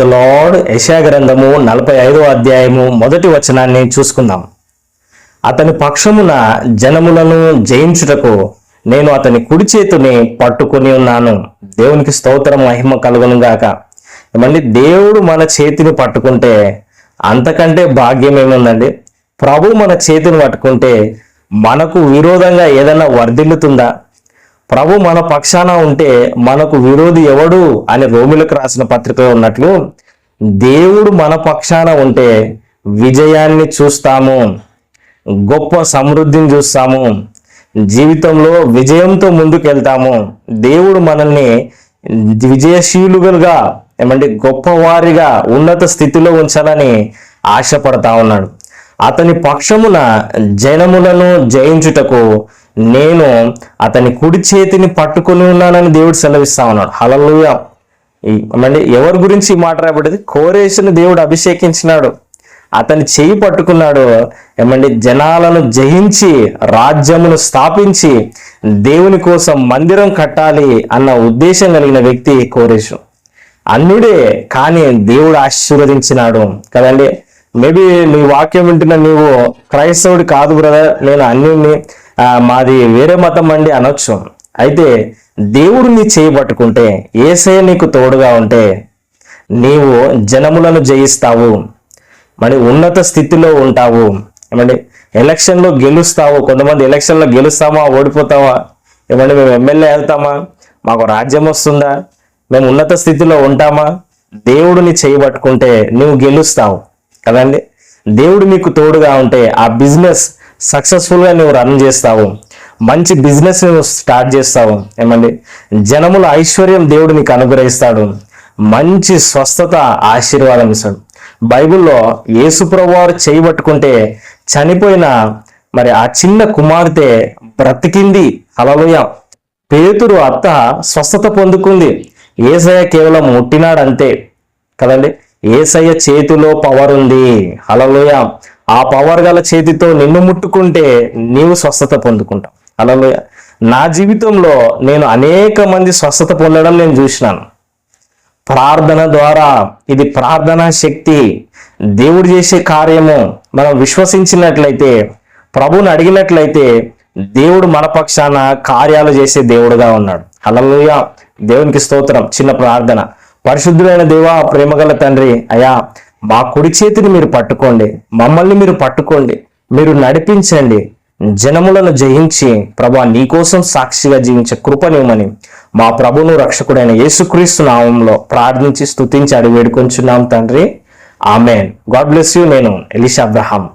Lord యశా గ్రంథము నలభై ఐదో అధ్యాయము మొదటి వచనాన్ని చూసుకుందాం. అతని పక్షమున జనములను జయించుటకు నేను అతని కుడి చేతిని పట్టుకొని ఉన్నాను. దేవునికి స్తోత్రం మహిమ కలుగును గాక. ఏమండి? దేవుడు మన చేతిని పట్టుకుంటే అంతకంటే భాగ్యం ఏముందండి? ప్రభు మన చేతిని పట్టుకుంటే మనకు విరోధంగా ఏదైనా వర్ధిల్లుతుందా? ప్రభు మన పక్షాన ఉంటే మనకు విరోధి ఎవడు అని రోమిలకు రాసిన పత్రికలో ఉన్నట్లు దేవుడు మన పక్షాన ఉంటే విజయాన్ని చూస్తాము గొప్ప సమృద్ధిని చూస్తాము జీవితంలో విజయంతో ముందుకెళ్తాము. దేవుడు మనల్ని విజయశీలుగా ఏమంటే గొప్పవారిగా ఉన్నత స్థితిలో ఉంచాలని ఆశపడతా ఉన్నాడు. అతని పక్షమున జనములను జయించుటకు నేను అతని కుడి చేతిని పట్టుకొని ఉన్నానని దేవుడు సెలవిస్తా ఉన్నాడు. హలలుయా అంటే ఎవరి గురించి ఈ మాట రాబడింది కోరేషుని దేవుడు అభిషేకించినాడు. అతని చేయి పట్టుకున్నాడు. ఏమండి? జనాలను జయించి రాజ్యమును స్థాపించి దేవుని కోసం మందిరం కట్టాలి అన్న ఉద్దేశం కలిగిన వ్యక్తి కోరేశు అన్నుడే కానీ దేవుడు ఆశీర్వదించినాడు. కదండి? మేబీ నీ వాక్యం వింటున్న నీవు క్రైస్తవుడి కాదు బ్రదర్. నేను అన్ని మాది వేరే మతం అండి అనొచ్చు. అయితే దేవుడు నీ చేయబట్టుకుంటే ఏసే నీకు తోడుగా ఉంటే నీవు జనములను జయిస్తావు. మరి ఉన్నత స్థితిలో ఉంటావు. ఏమండి? ఎలక్షన్లో గెలుస్తావు. కొంతమంది ఎలక్షన్లో గెలుస్తామా? ఓడిపోతావా ఏమంటే మేము ఎమ్మెల్యే వెళ్తామా మాకు రాజ్యం వస్తుందా? మేము ఉన్నత స్థితిలో ఉంటామా? దేవుడిని చేయబట్టుకుంటే నువ్వు గెలుస్తావు. కదండి? దేవుడు నీకు తోడుగా ఉంటే ఆ బిజినెస్ సక్సెస్ఫుల్గా నువ్వు రన్ చేస్తావు. మంచి బిజినెస్ నువ్వు స్టార్ట్ చేస్తావు. ఏమండి? జనముల ఐశ్వర్యం దేవుడు నీకు అనుగ్రహిస్తాడు. మంచి స్వస్థత ఆశీర్వాదం ఇస్తాడు. బైబిల్లో యేసుప్రభు వారు చేయబట్టుకుంటే చనిపోయిన మరి ఆ చిన్న కుమార్తె బ్రతికింది. అలలోయ పేతురు అత్త స్వస్థత పొందుకుంది. ఏసయ్య కేవలం ముట్టినాడు అంతే కదండి? ఏసయ్య చేతిలో పవర్ ఉంది. అలలోయ ఆ పవర్ గల చేతితో నిన్ను ముట్టుకుంటే నీవు స్వస్థత పొందుకుంటావు. అలా నా జీవితంలో నేను అనేక మంది స్వస్థత పొందడం నేను చూసినాను. ప్రార్థన ద్వారా ఇది ప్రార్థనా శక్తి. దేవుడు చేసే కార్యము మనం విశ్వసించినట్లయితే ప్రభుని అడిగినట్లయితే దేవుడు మన పక్షాన కార్యాలు చేసే దేవుడుగా ఉన్నాడు. హల్లెలూయ దేవునికి స్తోత్రం. చిన్న ప్రార్థన. పరిశుద్ధులైన దేవా ప్రేమగల తండ్రి అయా మా కుడి చేతిని మీరు పట్టుకోండి మమ్మల్ని మీరు పట్టుకోండి మీరు నడిపించండి. జనములను జయించి ప్రభా నీకోసం సాక్షిగా జీవించే కృపనివ్వమని మా ప్రభును రక్షకుడైన యేసుక్రీస్తు నామంలో ప్రార్థించి స్తుతించి అడిగి వేడుకొంచున్నాం తండ్రి. ఆమెన్. God bless you. నేను ఎలిషా అబ్రహాం.